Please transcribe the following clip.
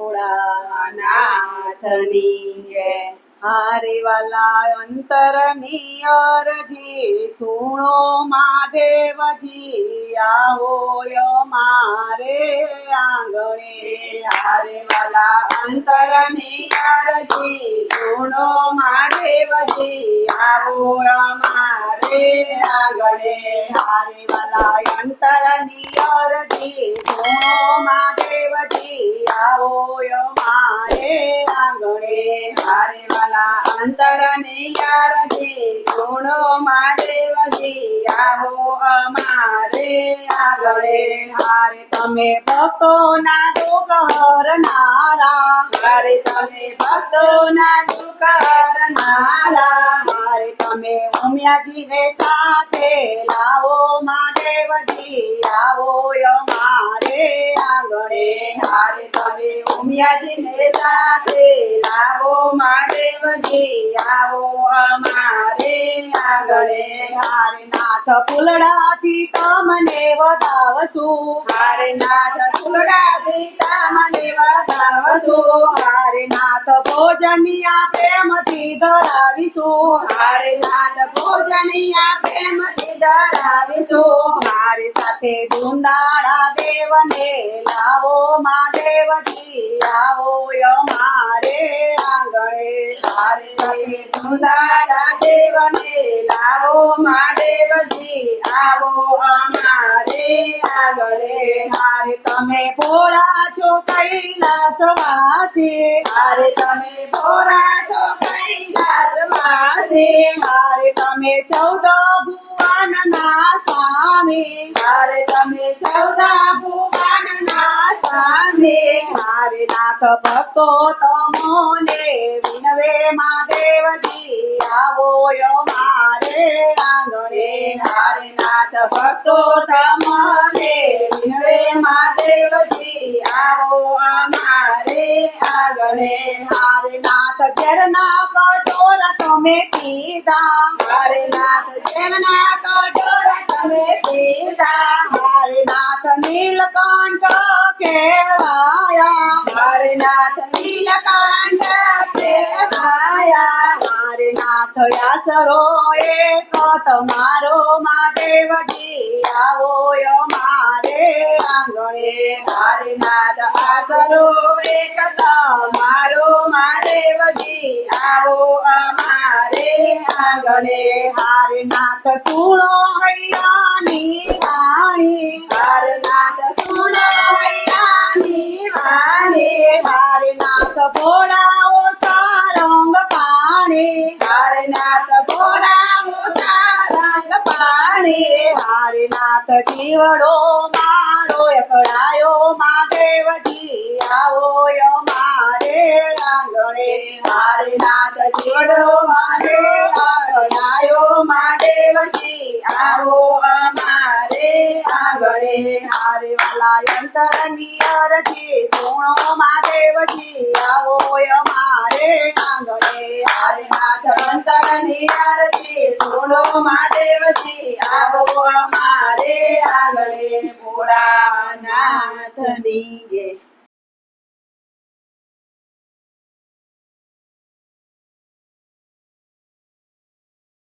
ભોળાનાથની જય હારે વાલા અંતરની અરજી સુણો મહાદેવજી આવો મારે આંગણે હારે વાલા અંતરની અરજી સુણો મહાદેવજી આવો મારે આંગણે હારે વાલા અંતરની અરજી સુણો મહાદેવજી આવો મારે गुणे हरे वाला अंतर नैयार जी सुनो महादेव जी आओ हमारे आगड़े हरे तमे भक्तो ना दुकार नारा हरे तमे भक्तो ना दुकार नारा हारे तमे उम्या जी वे साथे लाओ महादेव जी आओ यमा आंगणे हारे तवे उमिया जी ने जाते लावो महादेव जी आओ हमारे आंगणे हारे नाथ फुलड़ा थी तो मने वावसु हारे नाथ फुलड़ा थी तमने मने वावसु हारे नाथ भोजनिया प्रेम थी दरावीसु हारे नाथ भोजनिया प्रेम थी दरावीसु દેવું ડાડા દેવ ને લાવો માં દેવજી આવો યમા રે આંગણે હારે તકેું ડાડા દેવ ને લાવો માં દેવજી આવો અમારે આંગણે હારે તમે ભોરા છો કઈ નાસવાસી હારે તમે ભોરા છો કઈ નાસમાસી હારે તમે 14 ભૂવા हरे में चौदह भुवन नाथ में नाथ भक्तो तमो ने विनवे महादेव जी आवो यो मारे आंगणे हमारे नाथ भक्तों तमो ने विनवे महादेव जी आवो आमारे आंगणे हमारे नाथ जरना कठोर तुम्हें पीता हमारे नाथ जरना कठोर અમે પીતા મારે નાથ નીલકંઠ કેવાયા મારે નાથ નીલકંઠ કેવાયા મારે નાથ યાસરો એ તો તમારો મહાદેવજી આવો મારે આંગણે મારે નાથ આસરો એક સુણો હૈયાની વાણી હારનાથ સુણો હૈયાની વાણી હારનાથ ભોળાઓ સારંગ પાણી હારનાથ ભોળાઓ સારંગ પાણી હારનાથ જીવડો મારો એકડાયો મહાદેવજી આવો યો મારે આંગણે હારનાથ જીવડો મહાદેવ પછી આવો અમારે આગળે હારે વાલા યંત્ર ની અરજી સુણો મહાદેવજી આવો અમારે આગળે હારે નાથ અંતર ની અરજી સુણો મહાદેવજી આવો અમારે આગળે ભોળાનાથની જય